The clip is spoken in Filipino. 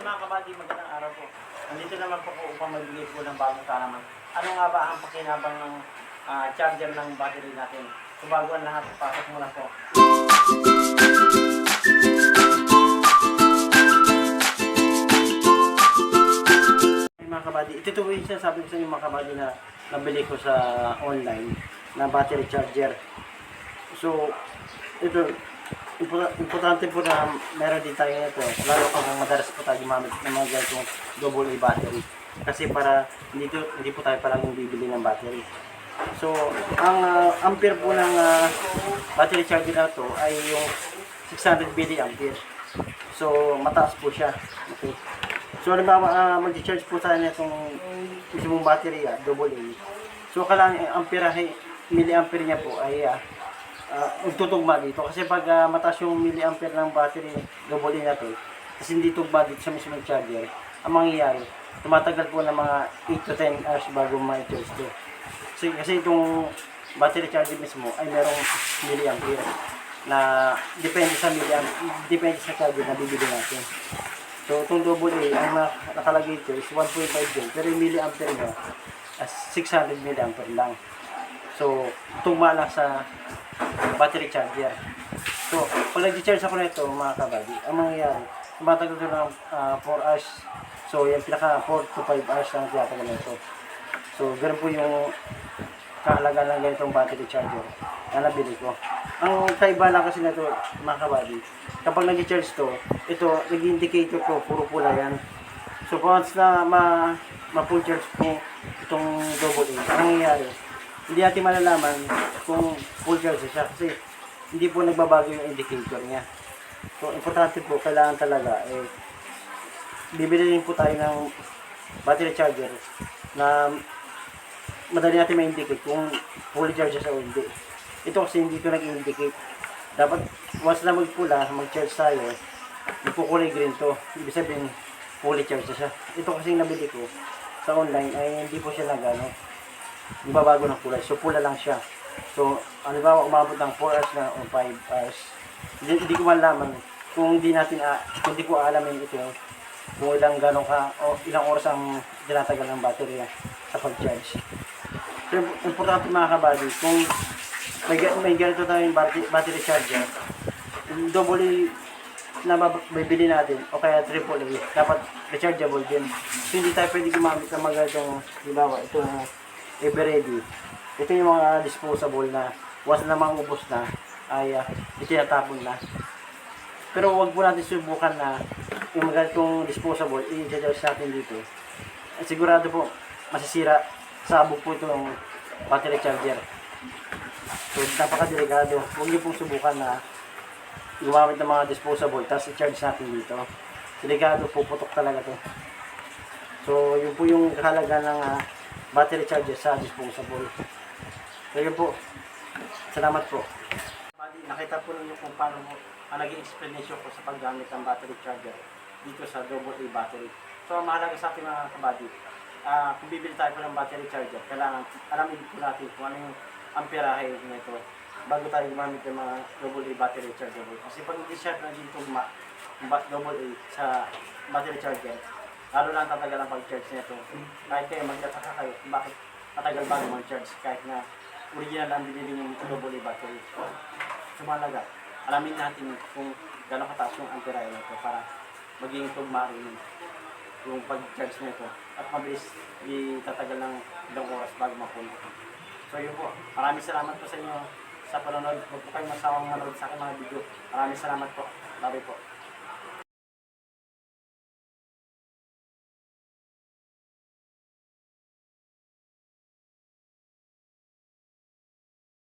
Ayun mga kabady, magandang araw po. Nandito naman po ko upang magbigay po ng bagong kalaman. Ano nga ba ang pakinabang ng ah, charger ng battery natin? So bago ang lahat, pasok muna po. Mga kabady, ito po yung sinasabi ko sa inyo mga kabady na nabili ko sa online na battery charger. So, ito, importante po na meron din tayo nito. Lalo kung madalas po tayo gumamit ng mga ganitong double A battery. Kasi para hindi, to, hindi po tayo palaging bibili ng battery. So, ang ah, ampere po ng ah, battery charger na to ay yung 600 milliampere. So, mataas po siya. Okay. So, halimbawa, uh, mag-charge po tayo nitong mismong battery, ah, double A. So, kailangan ang amperahe, milliampere niya po ay ah, uh, magtutugma dito. Kasi pag ah, mataas yung milliampere ng battery, double A na to, kasi hindi tugma dito sa mismong charger, ang mangyayari, tumatagal po ng mga 8 to 10 hours bago ma-charge to. Kasi, kasi itong battery charger mismo ay merong milliampere na depende sa milliampere, depende sa charger na bibili natin. So, itong double A, ang na- nakalagay ito is 1.5 volt, pero yung milliampere niya, as 600 milliampere lang. So, tugma lang sa battery charger. So, pag nag-charge ako nito, mga kabady, ang mangyayari, tumatagal ito ng 4 hours. So, yung pinaka 4 to 5 hours lang tinatagal nito. So, ganun po yung kahalaga ng ganitong battery charger na nabili ko. Ang kaiba lang kasi nito, mga kabady, kapag nag-charge to, ito, nag-indicator ko, puro pula yan. So, once na ma, ma-full charge po itong double A, ang nangyayari, hindi natin malalaman kung charge siya kasi hindi po nagbabago yung indicator niya. So, importante po, kailangan talaga, eh, bibili rin po tayo ng battery charger na madali natin ma-indicate kung fully charge siya o hindi. Ito kasi hindi ko nag-indicate. Dapat, once na magpula, mag-charge tayo, ipukulay green to. Ibig sabihin, fully charge siya. Ito kasi nabili ko sa online ay hindi po siya nag ano, hindi babago ng kulay. So, pula lang siya. So, ba, umabot ng 4 hours na o 5 hours. Hindi, hindi ko malaman kung hindi natin, ah, kung hindi ko alamin ito, kung ilang gano'n ka, o ilang oras ang tinatagal ng battery sa pag-charge. So, importante mga kabady, kung may, may ganito tayong battery, battery charger, A na mab- bibili natin, o kaya triple A, dapat rechargeable din. So, hindi tayo pwede gumamit ng mga ganitong, halimbawa, itong Everready. Ito yung mga disposable na once na maubos na, ay uh, itinatapon na. Pero wag po natin subukan na yung mga ganitong disposable, i-charge natin dito. At sigurado po, masisira sabog po itong battery charger. So, napakadelikado. Huwag niyo pong subukan na gumamit ng mga disposable, tapos i-charge natin dito. Delikado po, putok talaga to. So, yun po yung kahalaga ng ah, battery charger sa disposable. So, yun po. Salamat po. Bali, nakita po ninyo kung paano mo ang naging explanation ko sa paggamit ng battery charger dito sa double A battery. So, ang mahalaga sa ating mga kabady, ah kung bibili tayo po ng battery charger, kailangan alamin po natin kung ano yung amperahe nito bago tayo gumamit ng mga double A battery charger. Kasi pag hindi siya tugma, yung ba- double A sa battery charger, lalo lang tatagal ang pag-charge nito. Kahit kayo magtataka kayo bakit matagal bago mag-charge kahit na original ang binili double A battery. So mahalaga, alamin natin kung gano'ng kataas yung amperahe nito para maging tugma rin yung pag-charge nito at mabilis di tatagal ng ilang oras bago mapuno. So yun po, maraming salamat po sa inyo sa panonood. Huwag po kayong masawang manood sa aking mga video. Maraming salamat po. Bye po.